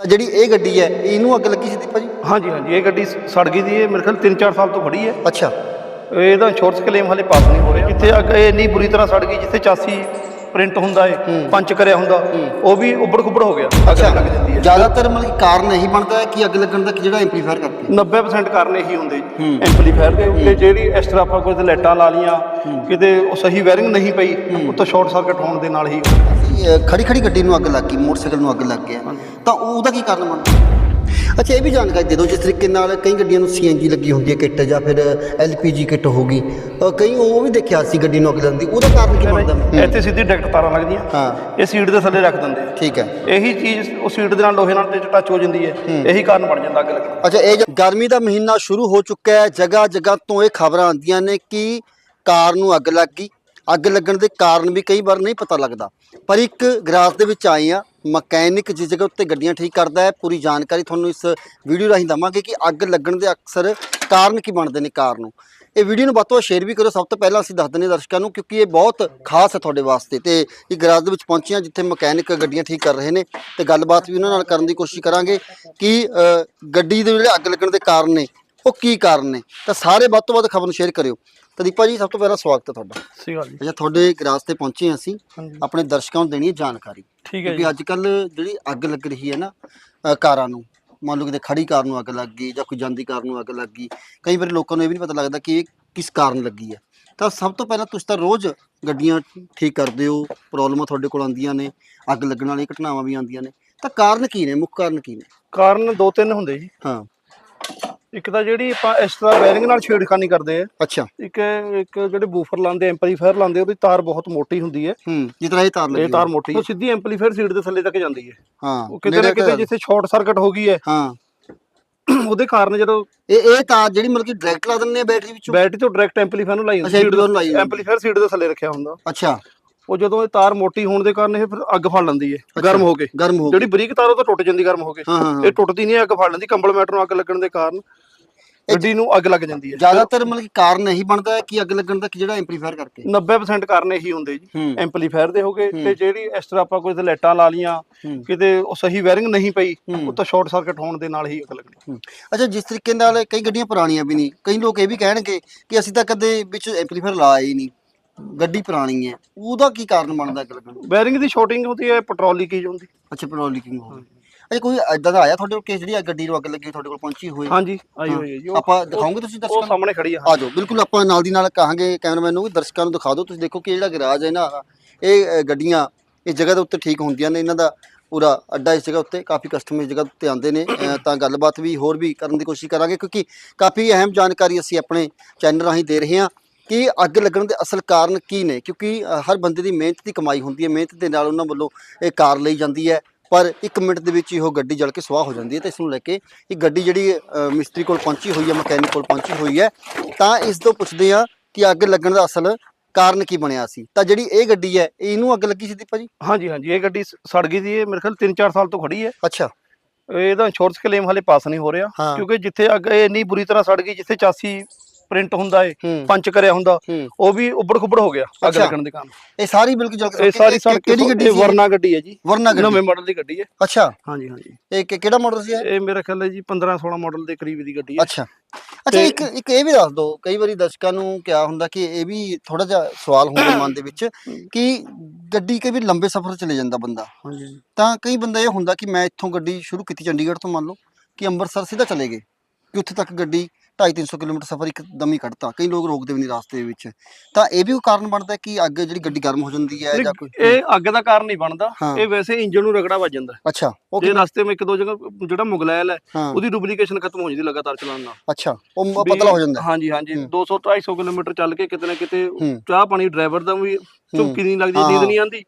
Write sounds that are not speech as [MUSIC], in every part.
ਤਾਂ ਜਿਹੜੀ ਇਹ ਗੱਡੀ ਹੈ ਇਹਨੂੰ ਅੱਗ ਲੱਗੀ ਸੀ ਦੀਪਾ ਜੀ? ਹਾਂਜੀ ਹਾਂਜੀ ਇਹ ਗੱਡੀ ਸੜ ਗਈ ਦੀ ਹੈ ਮੇਰੇ ਖਿਆਲ 3-4 ਸਾਲ ਤੋਂ ਖੜੀ ਹੈ। ਅੱਛਾ। ਇਹਦਾ ਇੰਸ਼ੋਰੈਂਸ ਕਲੇਮ ਹਲੇ ਪਾਸ ਨਹੀਂ ਹੋ ਰਿਹਾ। ਜਿੱਥੇ ਅੱਗ ਇਹ ਇੰਨੀ ਬੁਰੀ ਤਰ੍ਹਾਂ ਸੜ ਗਈ ਜਿੱਥੇ ਚਾਸੀ ਪ੍ਰਿੰਟ ਹੁੰਦਾ ਹੈ। ਪੰਚ ਕਰਿਆ ਹੁੰਦਾ ਉਹ ਵੀ ਉੱਬੜ ਖੁੱਬੜ ਹੋ ਗਿਆ। ਅੱਗ ਲੱਗ ਜਾਂਦੀ ਹੈ ਜ਼ਿਆਦਾਤਰ ਮਤਲਬ ਕਾਰਨ ਇਹੀ ਬਣਦਾ ਹੈ ਕਿ ਅੱਗ ਲੱਗਣ ਦਾ ਜਿਹੜਾ ਐਂਪਲੀਫਾਇਰ ਕਰਕੇ 90% ਕਾਰਨ ਇਹੀ ਹੁੰਦੇ ਐਂਪਲੀਫਾਇਰ ਦੇ ਉੱਤੇ ਜਿਹੜੀ ਇਸ ਤਰ੍ਹਾਂ ਆਪਾਂ ਕੋਈ ਲਾਈਟਾਂ ਲਾ ਲੀਆਂ ਕਿਤੇ ਉਹ ਸਹੀ ਵਾਇਰਿੰਗ ਨਹੀਂ ਪਈ ਉੱਤੋਂ ਸ਼ਾਰਟ ਸਰਕਟ ਹੋਣ ਦੇ ਨਾਲ ਹੀ ਖੜੀ ਖੜੀ ਗੱਡੀ ਨੂੰ ਅੱਗ ਲੱਗ ਗਈ ਮੋਟਰਸਾਈਕਲ ਨੂੰ ਅੱਗ ਲੱਗ ਗਿਆ। ਤਾਂ ਉਹਦਾ ਕੀ ਕਾਰਨ ਬਣਦਾ? ਅੱਛਾ ਇਹ ਵੀ ਜਾਣਕਾਰੀ ਦੇ ਦਿਓ ਜਿਸ ਤਰੀਕੇ ਨਾਲ ਕਈ ਗੱਡੀਆਂ ਨੂੰ ਸੀਐਨਜੀ ਲੱਗੀ ਹੁੰਦੀ ਹੈ ਕਿੱਟ ਜਾਂ ਫਿਰ ਐਲਪੀਜੀ ਕਿੱਟ ਹੋਗੀ ਅ, ਕਈ ਉਹ ਵੀ ਦੇਖਿਆ ਸੀ ਗੱਡੀ ਨੂੰ ਅੱਗ ਲੱਗਦੀ ਉਹਦਾ ਕਾਰਨ ਕੀ ਬਣਦਾ? ਹੂੰ, ਇੱਥੇ ਸਿੱਧੀ ਡਾਇਰੈਕਟ ਤਾਰਾਂ ਲੱਗਦੀਆਂ। ਹਾਂ। ਇਹ ਸੀਟ ਦੇ ਥੱਲੇ ਰੱਖ ਦਿੰਦੇ। ਠੀਕ ਹੈ। ਇਹੀ ਚੀਜ਼ ਉਹ ਸੀਟ ਦੇ ਨਾਲ ਲੋਹੇ ਨਾਲ ਟੱਚ ਹੋ ਜਾਂਦੀ ਹੈ। ਇਹੀ ਕਾਰਨ ਬਣ ਜਾਂਦਾ ਅੱਗ ਲੱਗਣ। ਅੱਛਾ ਇਹ ਗਰਮੀ ਦਾ ਮਹੀਨਾ ਸ਼ੁਰੂ ਹੋ ਚੁੱਕਾ ਹੈ। ਜਗ੍ਹਾ ਜਗ੍ਹਾ ਤੋਂ ਇਹ ਖਬਰਾਂ ਆਉਂਦੀਆਂ ਨੇ ਕਿ ਕਾਰ ਨੂੰ ਅੱਗ ਲੱਗ ਗਈ। ਅੱਗ ਲੱਗਣ ਦੇ ਕਾਰਨ ਵੀ ਕਈ ਵਾਰ ਨਹੀਂ ਪਤਾ ਲੱਗਦਾ। ਪਰ ਇੱਕ ਗਰਾਜ ਦੇ ਵਿੱਚ ਆਏ ਆ ਮਕੈਨਿਕ ਜਿਸ ਜਗ੍ਹਾ ਉੱਤੇ ਗੱਡੀਆਂ ਠੀਕ ਕਰਦਾ ਹੈ, ਪੂਰੀ ਜਾਣਕਾਰੀ ਤੁਹਾਨੂੰ ਇਸ ਵੀਡੀਓ ਰਾਹੀਂ ਦਵਾਂਗੇ ਕਿ ਅੱਗ ਲੱਗਣ ਦੇ ਅਕਸਰ ਕਾਰਨ ਕੀ ਬਣਦੇ ਨੇ ਕਾਰ ਨੂੰ। ਇਹ ਵੀਡੀਓ ਨੂੰ ਵੱਧ ਤੋਂ ਵੱਧ ਸ਼ੇਅਰ ਵੀ ਕਰੋ। ਸਭ ਤੋਂ ਪਹਿਲਾਂ ਅਸੀਂ ਦੱਸ ਦਿੰਦੇ ਹਾਂ ਦਰਸ਼ਕਾਂ ਨੂੰ, ਕਿਉਂਕਿ ਇਹ ਬਹੁਤ ਖਾਸ ਹੈ ਤੁਹਾਡੇ ਵਾਸਤੇ ਤੇ ਇਹ ਗਰਾਜ ਦੇ ਵਿੱਚ ਪਹੁੰਚੇ ਹਾਂ ਜਿੱਥੇ ਮਕੈਨਿਕ ਗੱਡੀਆਂ ਠੀਕ ਕਰ ਰਹੇ ਨੇ ਤੇ ਗੱਲਬਾਤ ਵੀ ਉਹਨਾਂ ਨਾਲ ਕਰਨ ਦੀ ਕੋਸ਼ਿਸ਼ ਕਰਾਂਗੇ ਕਿ ਗੱਡੀ ਦੇ ਜਿਹੜੇ ਅੱਗ ਲੱਗਣ ਦੇ ਕਾਰਨ ਨੇ ਉਹ ਕੀ ਕਾਰਨ ਨੇ? ਤਾਂ ਸਾਰੇ ਵੱਧ ਤੋਂ ਵੱਧ ਖਬਰ ਨੂੰ ਸ਼ੇਅਰ ਕਰਿਓ। ਤਾਂ ਦੀਪਾ ਜੀ ਸਭ ਤੋਂ ਪਹਿਲਾਂ ਸਵਾਗਤ ਹੈ ਤੁਹਾਡਾ। ਸਹੀ ਗੱਲ ਜੀ। ਅੱਛਾ ਤੁਹਾਡੇ ਗਰਾਜ ਤੇ ਪਹੁੰਚੇ ਹਾਂ ਅਸੀਂ। ਹਾਂਜੀ। ਆਪਣੇ ਦਰਸ਼ਕਾਂ ਨੂੰ ਦੇਣੀ ਹੈ ਜਾਣਕਾਰੀ। ਠੀਕ ਹੈ ਕਿਉਂਕਿ ਜੀ। ਅੱਜ ਕੱਲ ਜਿਹੜੀ ਅੱਗ ਲੱਗ ਰਹੀ ਹੈ ਨਾ ਅ, ਕਾਰਾਂ ਨੂੰ ਮੰਨ ਲਓ ਕਿਤੇ ਖੜੀ ਕਾਰ ਨੂੰ ਅੱਗ ਲੱਗ ਗਈ ਜਾਂ ਕੋਈ ਜਾਂਦੀ ਕਾਰ ਨੂੰ ਅੱਗ ਲੱਗ ਗਈ ਕਈ ਵਾਰੀ ਲੋਕਾਂ ਨੂੰ ਇਹ ਵੀ ਨਹੀਂ ਪਤਾ ਲੱਗਦਾ ਕਿ ਇਹ ਕਿਸ ਕਾਰਨ ਲੱਗੀ ਹੈ। ਤਾਂ ਸਭ ਤੋਂ ਪਹਿਲਾਂ ਤੁਸੀਂ ਤਾਂ ਰੋਜ਼ ਗੱਡੀਆਂ ਠੀਕ ਕਰਦੇ ਹੋ ਪ੍ਰੋਬਲਮਾਂ ਤੁਹਾਡੇ ਕੋਲ ਆਉਂਦੀਆਂ ਨੇ ਅੱਗ ਲੱਗਣ ਵਾਲੀਆਂ ਘਟਨਾਵਾਂ ਵੀ ਆਉਂਦੀਆਂ ਨੇ। ਤਾਂ ਕਾਰਨ ਕੀ ਨੇ? ਮੁੱਖ ਕਾਰਨ ਕੀ ਨੇ? ਕਾਰਨ ਦੋ ਤਿੰਨ ਹੁੰਦੇ ਜੀ। ਹਾਂ। ਇੱਕ ਤਾਂ ਜਿਹੜੀ ਆਪਾਂ ਇਸ ਤਰ੍ਹਾਂ ਵਾਇਰਿੰਗ ਨਾਲ ਛੇੜਖਾਨੀ ਕਰਦੇ ਆ। ਅੱਛਾ। ਇੱਕ ਇੱਕ ਜਿਹੜੇ ਬੂਫਰ ਲਾਉਂਦੇ ਐਂਪਲੀਫਾਇਰ ਲਾਉਂਦੇ ਉਹਦੀ ਤਾਰ ਬਹੁਤ ਮੋਟੀ ਹੁੰਦੀ ਹੈ। ਹੂੰ ਤਰ੍ਹਾਂ ਇਹ ਤਾਰ ਲੱਗੀ ਇਹ ਤਾਰ ਮੋਟੀ ਉਹ ਸਿੱਧੀ ਐਂਪਲੀਫਾਇਰ ਸੀਟ ਦੇ ਥੱਲੇ ਤੱਕ ਜਾਂਦੀ ਹੈ। ਹਾਂ ਉਹ ਕਿਤੇ ਨਾ ਕਿਤੇ ਜਿੱਥੇ ਸ਼ਾਰਟ ਸਰਕਟ ਹੋ ਗਈ ਹੈ ਹਾਂ। [CLEARS THROAT] ਉਹਦੇ ਕਾਰਨ ਜਦੋਂ ਇਹ ਇਹ ਤਾਰ ਜਿਹੜੀ ਮਤਲਬ ਕਿ ਡਾਇਰੈਕਟ ਲਾ ਦਿੰਦੇ ਆ ਬੈਟਰੀ ਵਿੱਚੋਂ? ਬੈਟਰੀ ਤੋਂ ਡਾਇਰੈਕਟ ਐਂਪਲੀਫਾਇਰ ਨੂੰ ਲਾਈ ਅੱਛਾ, amplifier ਨੂੰ ਲਾਈ ਹੁੰਦੀ। ਐਂਪਲੀਫਾਇਰ ਸੀਟ ਦੇ ਥੱਲੇ ਰੱਖਿਆ ਹੁੰਦਾ। ਅੱਛਾ। ਉਹ ਜਦੋਂ ਇਹ ਤਾਰ ਮੋਟੀ ਹੋਣ ਦੇ ਕਾਰਨ ਇਹ ਫਿਰ ਅੱਗ ਫੜ ਲੈਂਦੀ ਹੈ। ਗਰਮ ਹੋ ਕੇ। ਗਰਮ ਹੋ ਜਿਹੜੀ ਬਰੀਕ ਤਾਰ ਉਹ ਤਾਂ ਟੁੱਟ ਜਾਂਦੀ ਗਰਮ ਹੋ ਕੇ। ਇਹ ਟੁੱਟਦੀ ਨਹੀਂ ਅੱਗ ਫੜ ਲੈਂਦੀ। ਕੰਬਲ ਮੈਟਰ ਨੂੰ ਅੱਗ ਲੱਗਣ ਦੇ ਕਾਰਨ ਗੱਡੀ ਨੂੰ ਅੱਗ ਲੱਗ ਜਾਂਦੀ ਹੈ ਜ਼ਿਆਦਾਤਰ ਮਤਲਬ ਕਿ ਕਾਰਨ ਇਹੀ ਬਣਦਾ ਹੈ ਕਿ ਅੱਗ ਲੱਗਣ ਦਾ ਕਿ ਜਿਹੜਾ ਐਂਪਲੀਫਾਇਰ ਕਰਕੇ 90% ਕਾਰਨ ਇਹੀ ਹੁੰਦੇ ਜੀ। ਐਂਪਲੀਫਾਇਰ ਦੇ ਹੋਗੇ ਤੇ ਜਿਹੜੀ ਇਸ ਤਰ੍ਹਾਂ ਆਪਾਂ ਕੋਈ ਲਾਈਟਾਂ ਲਾ ਲੀਆਂ। ਕਿਤੇ ਉਹ ਸਹੀ ਵਾਇਰਿੰਗ ਨਹੀਂ ਪਈ। ਉਹ ਤਾਂ ਸ਼ਾਰਟ ਸਰਕਟ ਹੋਣ ਦੇ ਨਾਲ ਹੀ ਅੱਗ ਲੱਗਣੀ। ਅੱਛਾ ਜਿਸ ਤਰੀਕੇ ਨਾਲ ਕਈ ਗੱਡੀਆਂ ਪੁਰਾਣੀਆਂ ਵੀ ਨਹੀਂ ਕਈ ਲੋਕ ਇਹ ਵੀ ਕਹਿਣਗੇ ਕਿ ਅਸੀਂ ਤਾਂ ਕਦੇ ਵਿੱਚ ਐਂਪਲੀਫਾਇਰ ਲਾਇਆ ਹੀ ਨਹੀਂ ਗੱਡੀ ਪੁਰਾਣੀ ਹੈ ਉਹਦਾ ਕੀ ਕਾਰਨ ਬਣਦਾ ਅੱਗ ਲੱਗਣ? ਵਾਇਰਿੰਗ ਦੀ ਸ਼ਾਰਟਿੰਗ ਹੁੰਦੀ ਹੈ ਪੈਟਰੋਲ ਲੀਕੇਜ ਹੁੰਦੀ ਅੱਛਾ ਪੈਟਰੋਲ ਲੀਕਿੰਗ ਹੋ ਅੱਛਾ ਕੋਈ ਐਦਾਂ ਦਾ ਆਇਆ ਤੁਹਾਡੇ ਕੋਲ ਕੇਸ ਜਿਹੜੀ ਗੱਡੀ ਨੂੰ ਅੱਗ ਲੱਗੀ ਤੁਹਾਡੇ ਕੋਲ ਪਹੁੰਚੀ ਹੋਈ? ਹਾਂਜੀ ਆਈ ਹੋਈ ਹੈ ਜੀ ਉਹ- ਆਪਾਂ ਦਿਖਾਓਗੇ ਤੁਸੀਂ ਉਹ ਦਰਸ਼ਕਾਂ ਨੂੰ? ਸਾਹਮਣੇ ਖੜੀ ਆ ਆ ਜਾਓ ਬਿਲਕੁਲ ਆਪਾਂ ਨਾਲ ਦੀ ਨਾਲ ਕਹਾਂਗੇ ਕੈਮਰਾਮੈਨ ਨੂੰ ਵੀ ਦਰਸ਼ਕਾਂ ਨੂੰ ਦਿਖਾ ਦਿਓ। ਤੁਸੀਂ ਦੇਖੋ ਕਿ ਜਿਹੜਾ ਗਰਾਜ ਹੈ ਨਾ ਇਹ ਅ, ਗੱਡੀਆਂ ਇਸ ਜਗ੍ਹਾ ਦੇ ਉੱਤੇ ਠੀਕ ਹੁੰਦੀਆਂ ਨੇ। ਇਹਨਾਂ ਦਾ ਪੂਰਾ ਅੱਡਾ ਇਸ ਜਗ੍ਹਾ ਉੱਤੇ ਕਾਫੀ ਕਸਟਮਰ ਇਸ ਜਗ੍ਹਾ ਉੱਤੇ ਆਉਂਦੇ ਨੇ। ਅ, ਤਾਂ ਗੱਲਬਾਤ ਵੀ ਹੋਰ ਵੀ ਕਰਨ ਦੀ ਕੋਸ਼ਿਸ਼ ਕਰਾਂਗੇ ਕਿਉਂਕਿ ਕਾਫੀ ਅਹਿਮ ਜਾਣਕਾਰੀ ਅਸੀਂ ਆਪਣੇ ਚੈਨਲ ਰਾਹੀਂ ਦੇ ਰਹੇ ਹਾਂ ਕਿ ਅੱਗ ਲੱਗਣ ਦੇ ਅਸਲ ਕਾਰਨ ਕੀ ਨੇ। ਕਿਉਂਕਿ ਅ, ਹਰ ਬੰਦੇ ਦੀ ਮਿਹਨਤ ਦੀ ਕਮਾਈ ਹੁੰਦੀ ਹੈ। ਮਿਹਨਤ ਦੇ ਨਾਲ ਉਹਨਾਂ ਵੱਲੋਂ ਇਹ ਕਾਰ ਲਈ ਜਾਂਦੀ ਹੈ। ਪਰ 1 ਮਿੰਟ ਦੇ ਵਿੱਚ ਹੀ ਉਹ ਗੱਡੀ ਜਲ ਕੇ ਸਵਾਹ ਹੋ ਜਾਂਦੀ ਹੈ ਤੇ ਇਸ ਨੂੰ ਲੈ ਕੇ ਇਹ ਗੱਡੀ ਜਿਹੜੀ ਮਿਸਤਰੀ ਕੋਲ ਪਹੁੰਚੀ ਹੋਈ ਹੈ ਮਕੈਨਿਕ ਕੋਲ ਪਹੁੰਚੀ ਹੋਈ ਹੈ ਤਾਂ ਇਸ ਤੋਂ ਪੁੱਛਦੇ ਆ ਕਿ ਅੱਗ ਲੱਗਣ ਦਾ ਅਸਲ ਕਾਰਨ ਕੀ ਬਣਿਆ ਸੀ। ਤਾਂ ਜਿਹੜੀ ਇਹ ਗੱਡੀ ਹੈ ਇਹਨੂੰ ਅੱਗ ਲੱਗੀ ਸੀ ਦੀਪਾ ਜੀ? ਹਾਂਜੀ ਹਾਂਜੀ ਇਹ ਗੱਡੀ ਸ- ਸੜ ਗਈ ਦੀ ਹੈ ਮੇਰੇ ਖਿਆਲ 3-4 ਸਾਲ ਤੋਂ ਖੜੀ ਹੈ। ਅੱਛਾ। ਇਹਦਾ ਇੰਸ਼ੋਰੈਂਸ ਕਲੇਮ ਹਲੇ ਪਾਸ ਨਹੀਂ ਹੋ ਰਿਹਾ। ਕਿਉਂਕਿ ਜਿੱਥੇ ਅੱਗ ਇਹ ਇੰਨੀ ਬੁਰੀ ਤਰ੍ਹਾਂ ਸੜ ਗਈ ਜਿੱਥੇ ਚਾਸੀ ਪ੍ਰਿੰਟ ਹੁੰਦਾ ਹੂੰ। ਪੰਚ ਕਰਿਆ ਹੁੰਦਾ ਉਹ ਵੀ ਉੱਬੜ ਖੁੱਬੜ ਹੋ ਗਿਆ ਅੱਗ। ਲੱਗਣ ਦੇ ਕਾਰਨ। ਇਹ ਸਾਰੀ ਬਿਲਕੁਲ ਜਲ ਇਹ ਸਾਰੀ ਕਿਹੜੀ ਗੱਡੀ ਸੀ? ਵਰਨਾ ਗੱਡੀ ਹੈ ਜੀ। ਵਰਨਾ ਗੱਡੀ। ਨਵੇਂ ਮਾਡਲ ਦੀ ਗੱਡੀ ਹੈ। ਅੱਛਾ। ਹਾਂਜੀ ਹਾਂਜੀ। ਇਹ ਕਿਹੜਾ ਮਾਡਲ ਸੀ ਇਹ? ਮੇਰਾ ਖਿਆਲ ਹੈ ਜੀ 15 16 ਮਾਡਲ ਦੇ ਕਰੀਬ ਦੀ ਗੱਡੀ ਹੈ। ਅੱਛਾ। ਅੱਛਾ ਇੱਕ ਇੱਕ ਇਹ ਵੀ ਦੱਸ ਦਿਓ ਕਈ ਵਾਰੀ ਦਰਸ਼ਕਾਂ ਨੂੰ ਕਿਆ ਹੁੰਦਾ ਕਿ ਇਹ ਵੀ ਥੋੜਾ ਜਿਹਾ ਸਵਾਲ ਹੁੰਦਾ ਮਨ ਦੇ ਵਿੱਚ ਕਿ ਗੱਡੀ ਕਈ ਵਾਰੀ ਲੰਬੇ ਸਫ਼ਰ ਚਲੇ ਜਾਂਦਾ ਬੰਦਾ। ਹਾਂਜੀ। ਤਾਂ ਕਈ ਬੰਦਾ ਇਹ ਹੁੰਦਾ ਕਿ ਮੈਂ ਇੱਥੋਂ ਗੱਡੀ ਸ਼ੁਰੂ ਕੀਤੀ ਚੰਡੀਗੜ੍ਹ ਤੋਂ ਮੰਨ ਲਓ ਕਿ ਅੰਮ੍ਰਿਤਸਰ ਸਿੱਧਾ ਚਲੇ ਗਏ ਕਿ ਉੱਥੇ ਤੱਕ ਗੱਡੀ 250 ਕਿਲੋਮੀਟਰ ਸਫ਼ਰ ਇੱਕਦਮ ਹੀ ਕੱਢਤਾ ਕਈ ਲੋਕ ਰੋਕਦੇ ਵੀ ਨਹੀਂ ਰਾਸਤੇ ਵਿੱਚ ਤਾਂ ਇਹ ਵੀ ਕੋਈ ਕਾਰਨ ਬਣਦਾ ਕਿ ਅੱਗੇ ਜਿਹੜੀ ਗੱਡੀ ਗਰਮ ਹੋ ਜਾਂਦੀ ਹੈ ਜਾਂ ਕੋਈ ਇਹ ਅੱਗ ਦਾ ਕਾਰਨ ਨਹੀਂ ਬਣਦਾ। ਇਹ ਵੈਸੇ ਇੰਜਨ ਨੂੰ ਰਗੜਾ ਵੱਜ ਜਾਂਦਾ ਅੱਛਾ ਉਹ ਜੇ ਕਿਵੇਂ? ਰਸਤੇ ਵਿੱਚ ਇੱਕ ਦੋ ਜਗ੍ਹਾ ਜਿਹੜਾ ਮੁਗਲੈਲ ਹੈ ਉਹਦੀ ਡੁਪਲੀਕੇਸ਼ਨ ਖਤਮ ਹੋ ਜਾਂਦੀ ਲਗਾਤਾਰ ਚਲਾਉਣ ਨਾਲ ਅੱਛਾ ਉਹ ਪਤਲਾ ਹੋ ਜਾਂਦਾ। ਹਾਂਜੀ ਹਾਂਜੀ ਹੂੰ। 200 250 ਕਿਲੋਮੀਟਰ ਚੱਲ ਕੇ ਕਿਤੇ ਨਾ ਕਿਤੇ। ਚਾਹ ਪਾਣੀ ਡਰਾਈਵਰ ਦਾ ਵੀ ਝੁੰਕੀ ਨਹੀਂ ਲੱਗਦੀ ਨੀਂਦ। ਨਹੀਂ ਆਉਂਦੀ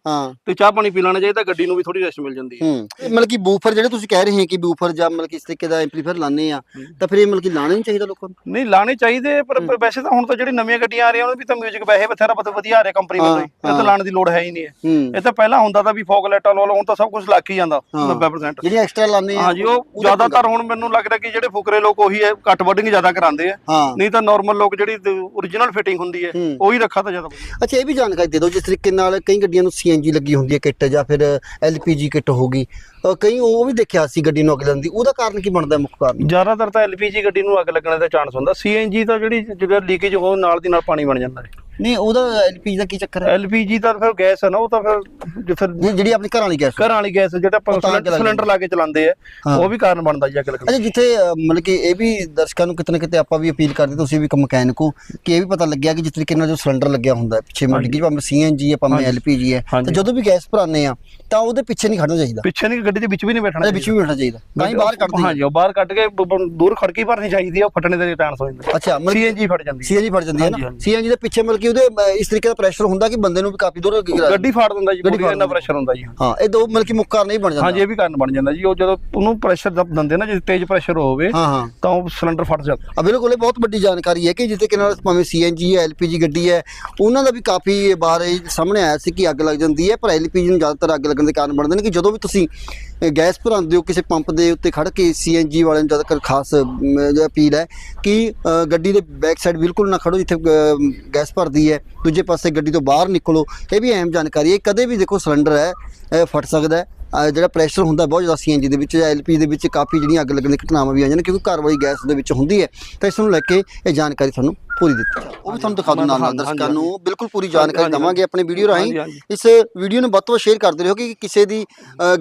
ਤੇ ਚਾਹ ਪਾਣੀ ਪੀ ਲੈਣਾ ਚਾਹੀਦਾ ਗੱਡੀ ਨੂੰ ਵੀ ਥੋੜੀ ਰੈਸਟ ਮਿਲ ਜਾਂਦੀ ਹੈ ਇਹ ਮਤਲਬ ਕਿ ਬੂਫਰ ਜਿਹੜੇ ਤੁਸੀਂ ਕਹਿ ਰਹੇ ਹੋ ਕਿ ਬੂਫਰ ਜਾਂ ਮਤਲਬ ਕਿ ਇਸ ਤਰੀਕੇ ਦਾ ਐਂਪਲੀਫਾਇਰ ਲਾਣੇ ਆ ਤਾਂ ਫਿਰ ਇਹ ਮਤਲਬ ਕਿ ਲਾਣਾ ਨਹੀਂ ਚਾਹੀਦਾ ਲੋਕਾਂ ਨੂੰ। ਨਹੀਂ ਲਾਣੇ ਚਾਹੀਦੇ ਪਰ ਪਰ ਵੈਸੇ ਤਾਂ ਹੁਣ ਤਾਂ ਜਿਹੜੀ ਨਵੀਆਂ ਗੱਡੀਆਂ ਆ ਰਹੀਆਂ ਉਹਨਾਂ ਵੀ ਤਾਂ 뮤직 ਵੈਸੇ ਬਥੇਰਾ ਬਹੁਤ ਵਧੀਆ ਆ ਰਿਹਾ ਕੰਪਨੀ ਵੱਲੋਂ ਹੀ। ਇਹ। ਤਾਂ ਲਾਣ ਦੀ ਲੋੜ ਹੈ ਹੀ ਨਹੀਂ। ਹੈ। ਇਹ ਤਾਂ ਪਹਿਲਾਂ ਹੁੰਦਾ ਤਾਂ ਵੀ ਫੌਗ ਲਾਈਟਾਂ ਲਾ ਲਓ ਹੁਣ ਤਾਂ ਸਭ ਕੁਝ ਲੱਗ ਹੀ ਜਾਂਦਾ ਹਾਂ। 90% ਜਿਹੜੀਆਂ ਐਕਸਟਰਾ ਲਾਉਂਦੇ ਹਾਂਜੀ ਉਹ ਉਹਦਾ ਜ਼ਿਆਦਾਤਰ ਹੁਣ ਮੈਨੂੰ ਲੱਗਦਾ ਕਿ ਜਿਹੜੇ ਫੁਕਰੇ ਲੋਕ ਉਹੀ ਹੈ ਕੱਟ ਵੱਡਿੰਗ ਜ਼ਿਆਦਾ ਕਰਾਉਂਦੇ ਆ। ਹਾਂ। ਨਹੀਂ ਤਾਂ ਨਾਰਮਲ ਲੋਕ ਜਿਹੜੀ origignal ਫਿਟਿੰਗ ਹੁੰਦੀ ਹੈ ਹੂੰ। ਉਹੀ ਰੱਖਾ ਤਾਂ ਜ਼ਿਆਦਾ ਵਧੀਆ। ਅੱਛਾ ਇਹ ਵੀ ਜਾਣਕਾਰੀ ਦੇ ਦਿਓ ਜਿਸ ਤਰੀਕੇ ਨਾਲ ਕਈ ਗੱਡੀਆਂ ਨੂੰ ਸੀਐਨਜੀ ਲੱਗੀ ਹੁੰਦੀ ਹੈ ਕਿੱਟ ਜਾਂ ਫਿਰ ਐਲਪੀਜੀ ਕਿੱਟ ਹੋਗੀ ਅ, ਕਈ ਉਹ ਵੀ ਦੇਖਿਆ ਸੀ ਗੱਡੀ ਨੂੰ ਅੱਗ ਲੱਗਣ ਉਹਦਾ ਕਾਰਨ ਕੀ ਬਣਦਾ ਹੈ ਮੁੱਖ ਕਾਰਨ? ਜ਼ਿਆਦਾਤਰ ਤਾਂ ਐਲਪੀਜੀ ਗੱਡੀ ਨੂੰ ਅੱਗ ਲੱਗਣ ਦਾ ਚਾਂਸ ਹੁੰਦਾ ਸੀਐਨਜੀ ਤਾਂ ਜਿਹੜੀ ਜਿਹੜਾ ਲੀਕੇਜ ਹੋ ਨਾਲ ਦੀ ਨਾਲ ਪਾਣੀ ਬਣ ਜਾਂਦਾ ਹੈ ਨਹੀਂ ਉਹਦਾ ਐਲਪੀਜੀ ਦਾ ਕੀ ਚੱਕਰ ਹੈ? ਐਲਪੀਜੀ ਤਾਂ ਫਿਰ ਗੈਸ ਹੈ ਨਾ ਉਹ ਤਾਂ ਫਿਰ ਜੇ ਫਿਰ ਜਿਹੜੀ ਆਪਣੀ ਘਰਾਂ ਵਾਲੀ ਗੈਸ ਘਰਾਂ ਵਾਲੀ ਗੈਸ ਜਿਹੜਾ ਆਪਾਂ ਉਹ ਤਾਂ ਸਿਲੰਡਰ ਲਾ ਕੇ ਚਲਾਉਂਦੇ ਆ ਹਾਂ। ਉਹ ਵੀ ਕਾਰਨ ਬਣਦਾ ਜੀ ਅੱਗ ਲੱਗਣ ਦਾ। ਅੱਛਾ ਜਿੱਥੇ ਅ, ਮਤਲਬ ਕਿ ਇਹ ਵੀ ਦਰਸ਼ਕਾਂ ਨੂੰ ਕਿਤੇ ਨਾ ਕਿਤੇ ਆਪਾਂ ਵੀ ਅਪੀਲ ਕਰਦੇ ਤੁਸੀਂ ਵੀ ਇੱਕ ਮਕੈਨਿਕ ਹੋ ਕਿ ਇਹ ਵੀ ਪਤਾ ਲੱਗਿਆ ਕਿ ਜਿਸ ਤਰੀਕੇ ਨਾਲ ਜੋ ਸਿਲੰਡਰ ਲੱਗਿਆ ਹੁੰਦਾ ਹੈ ਪਿੱਛੇ ਮਿਲ ਗਈ ਭਾਵੇਂ ਸੀਐਨਜੀ ਹੈ ਭਾਵੇਂ ਐਲਪੀਜੀ ਹੈ ਹਾਂਜੀ। ਤੇ ਜਦੋਂ ਵੀ ਗੈਸ ਭਰਾਉਂਦੇ ਆ ਤਾਂ ਉਹਦੇ ਪਿੱਛੇ ਨਹੀਂ ਖੜਨਾ ਚਾਹੀਦਾ। ਪਿੱਛੇ ਨਹੀਂ ਗੱਡੀ ਦੇ ਵਿੱਚ ਵੀ ਨਹੀਂ ਬੈਠਣਾ ਉਹਦੇ ਵਿੱਚ ਵੀ ਬੈਠਣਾ ਚਾਹੀਦਾ। ਤਾਂ ਹੀ ਬਾਹਰ ਕੱਢਦੇ ਹਾਂਜੀ ਉਹ ਬਾਹਰ ਕੱਢ ਕੇ ਬ- ਬ- ਦੂਰ ਖੜਕੀ ਭਰਨੀ ਚਾਹੀਦੀ ਆ ਉਹ ਫਟਣੇ ਦੇ ਚਾਂਸ ਹੋ ਜਾਂਦੇ ਅੱਛਾ ਮਤਲਬ ਸੀਐਨਜੀ ਫਟ ਜਾਂਦੀ ਹੈ। ਸੀਐਨਜੀ ਫੜ ਜਾਂਦੀ ਹੈ ਹਾਂਜੀ, ਨਾ ਹਾਂਜੀ। ਸੀਐਨਜੀ ਦੇ ਪਿੱਛੇ ਮਤਲਬ ਕਿ ਉਹਦੇ ਅ, ਇਸ ਤਰੀਕੇ ਦਾ ਪ੍ਰੈਸ਼ਰ ਹੁੰਦਾ ਕਿ ਬੰਦੇ ਨੂੰ ਵੀ ਕਾਫੀ ਦੂਰ ਗਿਰਾ ਗੱਡੀ ਫਾੜ ਦਿੰਦਾ ਜੀ ਗੱਡੀ ਇੰਨਾ ਦਿੰਦਾ। ਪ੍ਰੈਸ਼ਰ ਹੁੰਦਾ ਜੀ। ਹਾਂ ਇਹ ਦੋ ਮਤਲਬ ਕਿ ਮੁੱਕਾ ਨਹੀਂ ਬਣ ਜਾਂਦਾ। ਹਾਂਜੀ ਇਹ ਵੀ ਕਾਰਨ ਬਣ ਜਾਂਦਾ ਜੀ। ਉਹ ਜਦੋਂ ਉਹਨੂੰ ਪ੍ਰੈਸ਼ਰ ਦਿੰਦੇ ਨਾ ਜੇ ਤੇਜ਼ ਪ੍ਰੈਸ਼ਰ ਹੋਵੇ ਹਾਂ ਹਾਂ। ਤਾਂ ਉਹ ਸਿਲੰਡਰ ਫਟ ਜਾਂਦਾ। ਆ ਬਿਲਕੁਲ ਇਹ ਬਹੁਤ ਵੱਡੀ ਜਾਣਕਾਰੀ ਹੈ ਕਿ ਜਿੱਥੇ ਕਿ ਨਾਲ ਭਾਵੇਂ ਸੀਐਨਜੀ ਹੈ ਐਲਪੀਜੀ ਗੱਡੀ ਹੈ ਉਹਨਾਂ ਦਾ ਵੀ ਕਾਫੀ ਬਾਰ ਇਹ ਸਾਹਮਣੇ ਆਇਆ ਸੀ ਕਿ ਅੱਗ ਲੱਗ ਜਾਂਦੀ ਹੈ ਪਰ ਐਲਪੀਜੀ ਨੂੰ ਜ਼ਿਆਦਾਤਰ ਅੱਗ ਲੱਗਣ ਦੇ ਕਾਰਨ ਬਣਦੇ ਨੇ ਕਿ ਜਦੋਂ ਵੀ ਤੁਸੀਂ ਅ, ਗੈਸ ਭਰਾਉਂਦੇ ਹੋ ਕਿਸੇ ਪੰਪ ਦੇ ਉੱਤੇ ਖੜ ਕੇ ਸੀਐਨਜੀ ਵਾਲਿਆਂ ਨੂੰ ਜ਼ਿਆਦਾਤਰ ਖਾਸ ਅਪੀਲ ਹੈ ਕਿ ਅ, ਗੱਡੀ ਦੇ ਬੈਕ ਸਾਈਡ ਬਿਲਕੁਲ ਨਾ ਖੜੋ ਜਿੱਥੇ ਅ, ਗੈਸ ਭਰਦੀ ਹੈ, ਦੂਜੇ ਪਾਸੇ ਗੱਡੀ ਤੋਂ ਬਾਹਰ ਨਿਕਲੋ, ਇਹ ਵੀ ਅਹਿਮ ਜਾਣਕਾਰੀ ਹੈ। ਕਦੇ ਵੀ ਦੇਖੋ ਸਿਲੰਡਰ ਹੈ ਫਟ ਸਕਦਾ ਹੈ। ਜਿਹੜਾ ਪ੍ਰੈਸ਼ਰ ਹੁੰਦਾ ਬਹੁਤ ਜ਼ਿਆਦਾ ਸੀਐਨਜੀ ਦੇ ਵਿੱਚ ਜਾਂ ਐਲਪੀ ਦੇ ਵਿੱਚ ਕਾਫੀ ਜਿਹੜੀਆਂ ਅੱਗ ਲੱਗਣ ਦੀ ਘਟਨਾਵਾਂ ਵੀ ਆਈਆਂ ਨੇ, ਕਿਉਂਕਿ ਘਰ ਵਾਲੀ ਗੈਸ ਦੇ ਵਿੱਚ ਹੁੰਦੀ ਹੈ। ਤਾਂ ਇਸ ਨੂੰ ਲੈ ਕੇ ਇਹ ਜਾਣਕਾਰੀ ਤੁਹਾਨੂੰ ਪੂਰੀ ਦਿੱਤੀ। ਉਹ ਵੀ ਤੁਹਾਨੂੰ ਦਿਖਾ ਦੂੰ ਨਾਲ ਦਰਸ਼ਕਾਂ। ਨੂੰ। ਬਿਲਕੁਲ ਪੂਰੀ ਜਾਣਕਾਰੀ ਦਵਾਂਗੇ ਆਪਣੇ ਵੀਡੀਓ ਰਾਹੀਂ। ਇਸ ਵੀਡੀਓ ਨੂੰ ਵੱਧ ਤੋਂ ਵੱਧ ਸ਼ੇਅਰ ਕਰਦੇ ਰਹੋ ਕਿ ਕਿਸੇ ਦੀ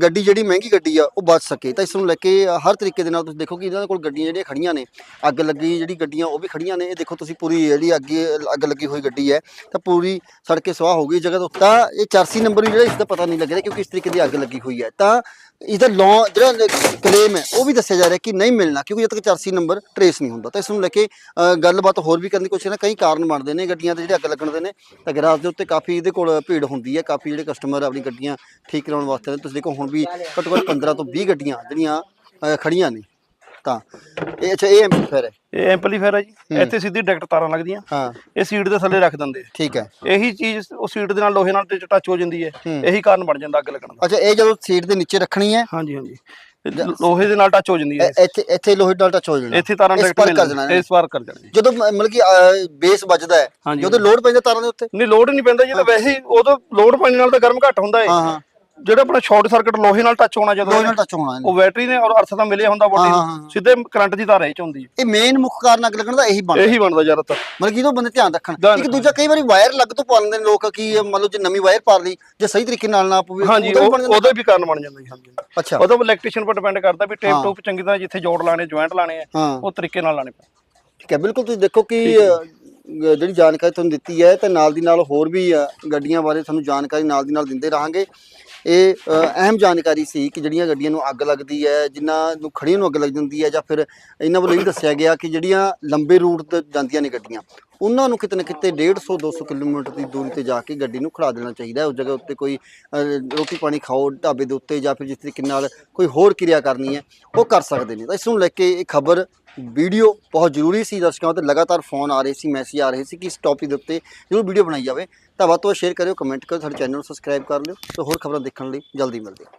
ਗੱਡੀ ਜਿਹੜੀ ਮਹਿੰਗੀ ਗੱਡੀ ਆ ਉਹ ਬਚ ਸਕੇ। ਤਾਂ ਇਸ ਨੂੰ ਲੈ ਕੇ ਹਰ ਤਰੀਕੇ ਦੇ ਨਾਲ ਤੁਸੀਂ ਦੇਖੋ ਕਿ ਇਹਨਾਂ ਕੋਲ ਗੱਡੀਆਂ ਜਿਹੜੀਆਂ ਖੜੀਆਂ ਨੇ ਅੱਗ ਲੱਗੀ ਜਿਹੜੀ ਗੱਡੀਆਂ ਉਹ ਵੀ ਖੜੀਆਂ ਨੇ। ਇਹ ਦੇਖੋ ਤੁਸੀਂ ਪੂਰੀ ਜਿਹੜੀ ਅੱਗੇ ਅੱਗ ਲੱਗੀ ਹੋਈ ਗੱਡੀ ਹੈ ਤਾਂ ਪੂਰੀ ਸੜ ਕੇ ਸਵਾਹ ਹੋ ਗਈ। ਜਗ੍ਹਾ ਤੋਂ ਤਾਂ ਇਹ 84 ਨੰਬਰ ਵੀ ਜਿਹੜਾ ਇਸ ਦਾ ਪਤਾ ਨਹੀਂ ਲੱਗ ਰਿਹਾ ਕਿਉਂਕਿ ਇਸ ਤਰੀਕੇ ਦੀ ਅੱਗ ਲੱਗੀ ਹੋਈ ਹੈ। ਤਾਂ ਇਹਦਾ ਲੌ ਜਿਹੜਾ ਕਲੇਮ ਹੈ ਉਹ ਵੀ ਦੱਸਿਆ ਜਾ ਰਿਹਾ ਕਿ ਨਹੀਂ ਮਿਲਣਾ ਕਿਉਂਕਿ ਜਦ ਤੱਕ 84 ਨੰਬਰ ਟਰੇਸ ਨਹੀਂ ਹੁੰਦਾ ਤਾਂ ਇਸ ਨੂੰ ਲੈ ਕੇ ਗੱਲਬਾਤ ਹੋਰ ਵੀ ਕਰਨ ਦੀ ਕੋਸ਼ਿਸ਼ ਨਾ ਕਈ ਕਾਰਨ ਬਣਦੇ ਨੇ ਗੱਡੀਆਂ ਦੇ ਜਿਹੜੇ ਅੱਗ ਲੱਗਣ ਦੇ ਨੇ ਤਾਂ ਗੈਰਾਜ ਦੇ ਉੱਤੇ ਕਾਫੀ ਇਹਦੇ ਕੋਲ ਭੀੜ ਹੁੰਦੀ ਹੈ ਕਾਫੀ ਜਿਹੜੇ ਕਸਟਮਰ ਆਪਣੀ ਗੱਡੀਆਂ ਠੀਕ ਕਰਾਉਣ ਵਾਸਤੇ ਨੇ। ਤੁਸੀਂ ਦੇਖੋ ਹੁਣ ਵੀ ਘੱਟੋ ਘੱਟ 15 ਤੋਂ 20 ਗੱਡੀਆਂ ਜਿਹੜੀਆਂ ਅ, ਖੜੀਆਂ ਨੇ ਤਾਂ। ਇਹ ਅੱਛਾ ਇਹ ਐਮਪਲੀਫਾਇਰ ਹੈ। ਇਹ ਐਂਪਲੀਫਾਇਰ ਹੈ ਜੀ। ਇੱਥੇ ਸਿੱਧੀ ਡਾਇਰੈਕਟ ਤਾਰਾਂ ਲੱਗਦੀਆਂ। ਹਾਂ। ਇਹ ਸੀਟ ਦੇ ਥੱਲੇ ਰੱਖ ਦਿੰਦੇ। ਠੀਕ ਹੈ। ਇਹੀ ਚੀਜ਼ ਉਹ ਸੀਟ ਦੇ ਨਾਲ ਲੋਹੇ ਨਾਲ ਟੱਚ ਹੋ ਜਾਂਦੀ ਹੈ। ਹੂੰ। ਇਹੀ ਕਾਰਨ ਬਣ ਜਾਂਦਾ ਅੱਗ ਲੱਗਣ ਦਾ। ਅੱਛਾ ਇਹ ਜਦੋਂ ਸੀਟ ਦੇ ਨੀਚੇ ਰੱਖਣੀ ਹੈ। ਹਾਂਜੀ ਹਾਂਜੀ। ਲੋਹੇ ਦੇ ਨਾਲ ਟੱਚ ਹੋ ਜਾਂਦੀ ਹੈ। ਇੱਥੇ ਇੱਥੇ ਲੋਹੇ ਨਾਲ ਟੱਚ ਹੋ ਜਾਣਾ। ਇੱਥੇ ਤਾਰਾਂ ਡਾਇਰੈਕਟ ਕਰ ਦੇਣਾ ਇਸ ਵਾਰ ਕਰ ਜਾਣਾ। ਜਦੋਂ ਮਤਲਬ ਕਿ ਬੇਸ ਵੱਜਦਾ ਹੈ। ਜਦੋਂ ਲੋਡ ਪੈਂਦਾ ਤਾਰਾਂ ਦੇ ਉੱਤੇ? ਨਹੀਂ ਲੋਡ ਨਹੀਂ ਪੈਂਦਾ ਜੀ ਤਾਂ ਵੈਸੇ ਹੀ ਉਦੋਂ ਲੋਡ ਪਾਣੀ ਨਾਲ ਤਾਂ ਗਰਮ ਘੱਟ ਹੁੰਦਾ ਹੈ ਹਾਂ ਹਾਂ। ਜਿਹੜਾ ਆਪਣਾ ਸ਼ਾਰਟ ਸਰਕਟ ਲੋਹੇ ਨਾਲ ਟੱਚ ਹੋਣਾ ਜਦੋਂ ਲੋਹੇ ਨਾਲ ਟੱਚ ਹੋਣਾ ਇਹਨੇ। ਉਹ ਬੈਟਰੀ ਨੇ ਔਰ ਅਰਥ ਤਾਂ ਮਿਲਿਆ ਹੁੰਦਾ ਹਾਂ, ਹਾਂ, ਬੋਡੀ ਹਾਂ। ਸਿੱਧੇ ਕਰੰਟ ਦੀ ਤਾਰ ਇਹ ਚ ਹੁੰਦੀ ਹੈ। ਇਹ ਮੇਨ ਮੁੱਖ ਕਾਰਨ ਅੱਗ ਲੱਗਣ ਦਾ ਇਹੀ ਬਣਦਾ। ਇਹੀ ਬਣਦਾ ਜ਼ਿਆਦਾਤਰ। ਮਤਲਬ ਕਿ ਇਹਦੋਂ ਬੰਦੇ ਧਿਆਨ ਰੱਖਣ। ਧਿਆਨ ਇੱਕ ਦੂਜਾ ਕਈ ਵਾਰੀ ਵਾਇਰ ਲੱਗ ਤੋਂ ਪਾ ਲੈਂਦੇ ਨੇ ਲੋਕ ਕਿ ਮੰਨ ਲਓ ਜੇ ਨਵੀਂ ਵਾਇਰ ਪਾ ਲਈ ਜੇ ਸਹੀ ਤਰੀਕੇ ਨਾਲ ਨਾ ਪਵੇ ਹਾਂਜੀ ਉਹਦਾ ਵੀ ਬਣ ਉਹ- ਜਾਂਦਾ। ਉਹਦਾ ਵੀ ਕਾਰਨ ਬਣ ਜਾਂਦਾ ਜੀ ਹਾਂਜੀ ਅੱਛਾ। ਉਹਦਾ ਇਲੈਕਟ੍ਰੀਸ਼ੀਅਨ ਪਰ ਡਿਪੈਂਡ ਕਰਦਾ ਵੀ ਹਾਂ। ਟੇਪ ਟੂਪ ਚੰਗੀ ਤਰ੍ਹਾਂ ਜਿੱਥੇ ਜੋੜ ਲਾਣੇ ਜੁਆਇੰਟ ਲਾਣੇ ਆ ਹਾਂ। ਉਹ ਤਰੀਕੇ ਨਾਲ ਲਾਣੇ ਪੈਣ ਠੀਕ ਹੈ ਬਿਲਕੁਲ ਤੁਸੀਂ ਦੇਖੋ ਕਿ ਅ, ਜਿਹੜੀ ਜਾਣਕਾਰੀ ਤੁਹਾਨੂੰ ਦਿੱਤੀ ਹੈ ਤੇ ਨਾਲ ਦੀ ਨਾਲ ਹੋਰ ਵੀ ਅ, ਗੱਡੀਆਂ ਬਾਰੇ ਤੁਹਾਨੂੰ ਜਾਣਕਾਰੀ ਨਾਲ ਦੀ ਨਾਲ ਦਿੰਦੇ ਰਹਾਂਗੇ। ਇਹ ਅ, ਅਹਿਮ ਜਾਣਕਾਰੀ ਸੀ ਕਿ ਜਿਹੜੀਆਂ ਗੱਡੀਆਂ ਨੂੰ ਅੱਗ ਲੱਗਦੀ ਹੈ ਜਿਨ੍ਹਾਂ ਨੂੰ ਖੜੀਆਂ ਨੂੰ ਅੱਗ ਲੱਗ ਜਾਂਦੀ ਹੈ ਜਾਂ ਫਿਰ ਇਹਨਾਂ ਵੱਲੋਂ ਇਹ ਦੱਸਿਆ ਗਿਆ ਕਿ ਜਿਹੜੀਆਂ ਲੰਬੇ ਰੂਟ ਤੇ ਜਾਂਦੀਆਂ ਨੇ ਗੱਡੀਆਂ ਉਹਨਾਂ ਨੂੰ ਕਿਤੇ ਨਾ ਕਿਤੇ 150 200 ਕਿਲੋਮੀਟਰ ਦੀ ਦੂਰੀ ਤੇ ਜਾ ਕੇ ਗੱਡੀ ਨੂੰ ਖੜਾ ਦੇਣਾ ਚਾਹੀਦਾ ਹੈ। ਉਸ ਜਗ੍ਹਾ ਉੱਤੇ ਕੋਈ ਰੋਟੀ ਪਾਣੀ ਖਾਓ, ਢਾਬੇ ਦੇ ਉੱਤੇ ਜਾਂ ਫਿਰ ਜਿਸ ਤਰੀਕੇ ਨਾਲ ਕੋਈ ਹੋਰ ਕਿਰਿਆ ਕਰਨੀ ਹੈ, ਉਹ ਕਰ ਸਕਦੇ ਨੇ। ਤਾਂ ਇਸ ਨੂੰ ਲੈ ਕੇ ਇਹ ਖਬਰ ਵੀਡੀਓ ਬਹੁਤ ਜ਼ਰੂਰੀ ਸੀ। ਦਰਸ਼ਕਾਂ ਤੇ ਲਗਾਤਾਰ ਫੋਨ ਆ ਰਹੇ ਸੀ, ਮੈਸੇਜ ਆ ਰਹੇ ਸੀ ਕਿ ਇਸ ਟੌਪਿਕ ਦੇ ਉੱਤੇ ਜ਼ਰੂਰ ਵੀਡੀਓ ਬਣਾਈ ਜਾਵੇ। ਤਾਂ ਵੱਧ ਤੋਂ ਵੱਧ ਸ਼ੇਅਰ ਕਰਿਓ, ਕਮੈਂਟ ਕਰਿਓ, ਸਾਡੇ ਚੈਨਲ ਨੂੰ ਸਬਸਕ੍ਰਾਈਬ ਕਰ ਲਿਓ। ਤੇ ਹੋਰ ਖਬਰਾਂ ਦੇਖਣ ਲਈ ਜਲਦੀ ਮਿਲਦੇ ਹਾਂ।